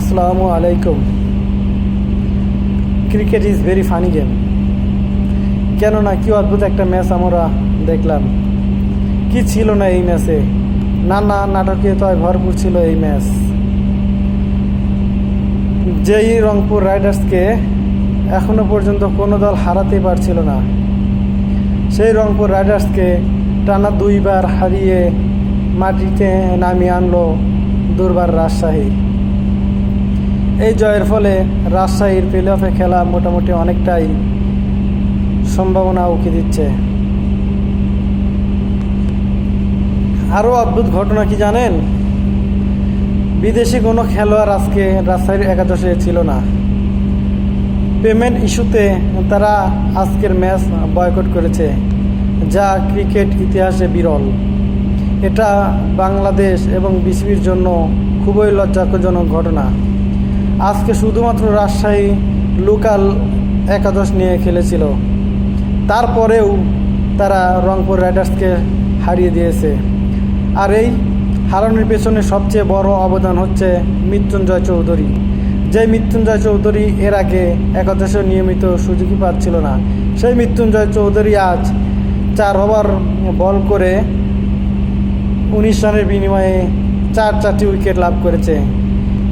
আসসালামু আলাইকুম cricket is very funny game কেননা কি অদ্ভুত একটা ম্যাচ আমরা দেখলাম। কি ছিল না এই ম্যাচে না নানা নাটকীয়তায় ভরপুর ছিল এই ম্যাচ যেই রংপুর রাইডার্সকে এখনও পর্যন্ত কোনো দল হারাতে পারছিল না। সেই রংপুর রাইডার্সকে টানা দুইবার হারিয়ে মাটিতে নামিয়ে আনলো দুর্বার রাজশাহী। এই জয়ের ফলে রাজশাহীর প্লে অফে খেলা মোটামুটি অনেকটাই সম্ভাবনা উকি দিচ্ছে। আরও অদ্ভুত ঘটনা কি জানেন? বিদেশি কোনো খেলোয়াড় আজকে রাজশাহীর একাদশে ছিল না। পেমেন্ট ইস্যুতে তারা আজকের ম্যাচ বয়কট করেছে, যা ক্রিকেট ইতিহাসে বিরল। এটা বাংলাদেশ এবং বিসিবির জন্য খুবই লজ্জাজনক ঘটনা। আজকে শুধুমাত্র রাজশাহী লোকাল একাদশ নিয়ে খেলেছিল। তারপরেও তারা রংপুর রাইডার্সকে হারিয়ে দিয়েছে। আর এই হারানোর পেছনে সবচেয়ে বড় অবদান হচ্ছে মৃত্যুঞ্জয় চৌধুরী। যে মৃত্যুঞ্জয় চৌধুরী এর আগে একাদশে নিয়মিত সুযোগই পাচ্ছিল না। সেই মৃত্যুঞ্জয় চৌধুরী আজ চার ওভার বল করে উনিশ রানের বিনিময়ে চার চারটি উইকেট লাভ করেছে।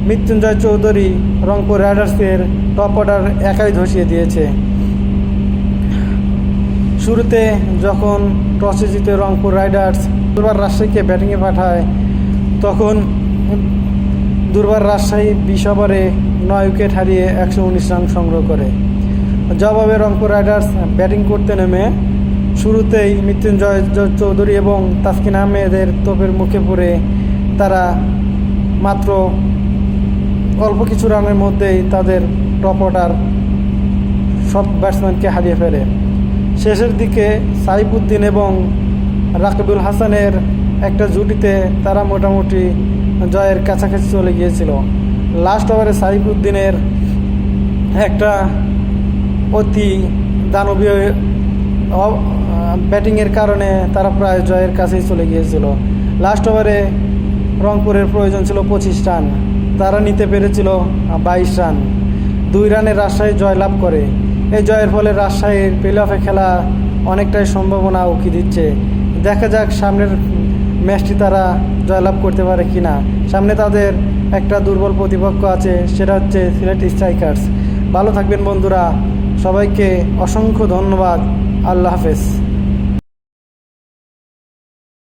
মৃত্যুঞ্জয় চৌধুরী রংপুর রাইডার্সের টপ অর্ডার একাই ধসিয়ে দিয়েছে। শুরুতে যখন টসে জিতে রংপুর রাইডার্স দুর্বার রাজশাহীকে ব্যাটিংয়ে পাঠায়, তখন দুর্বার রাজশাহী বিশ ওভারে নয় উইকেট হারিয়ে একশো উনিশ রান সংগ্রহ করে। জবাবে রংপুর রাইডার্স ব্যাটিং করতে নেমে শুরুতেই মৃত্যুঞ্জয় চৌধুরী এবং তাসকিন আহমেদের তোপের মুখে পড়ে তারা মাত্র অল্প কিছু রানের মধ্যেই তাদের টপ অর্ডার সব ব্যাটসম্যানকে হারিয়ে ফেলে। শেষের দিকে সাইফুদ্দিন এবং রাকিবুল হাসানের একটা জুটিতে তারা মোটামুটি জয়ের কাছাকাছি চলে গিয়েছিল। লাস্ট ওভারে সাইফুদ্দিনের একটা অতি দানবীয় ব্যাটিংয়ের কারণে তারা প্রায় জয়ের কাছেই চলে গিয়েছিল। লাস্ট ওভারে রংপুরের প্রয়োজন ছিল পঁচিশ রান। তারা নিতে পেরেছিল বাইশ রান। দুই রানে রাজশাহী জয়লাভ করে। এই জয়ের ফলে রাজশাহীর প্লে অফে খেলা অনেকটাই সম্ভাবনা উকি দিচ্ছে। দেখা যাক সামনের ম্যাচটি তারা জয়লাভ করতে পারে কি না সামনে তাদের একটা দুর্বল প্রতিপক্ষ আছে, সেটা হচ্ছে সিলেট স্ট্রাইকার্স। ভালো থাকবেন বন্ধুরা। সবাইকে অসংখ্য ধন্যবাদ। আল্লাহ হাফেজ।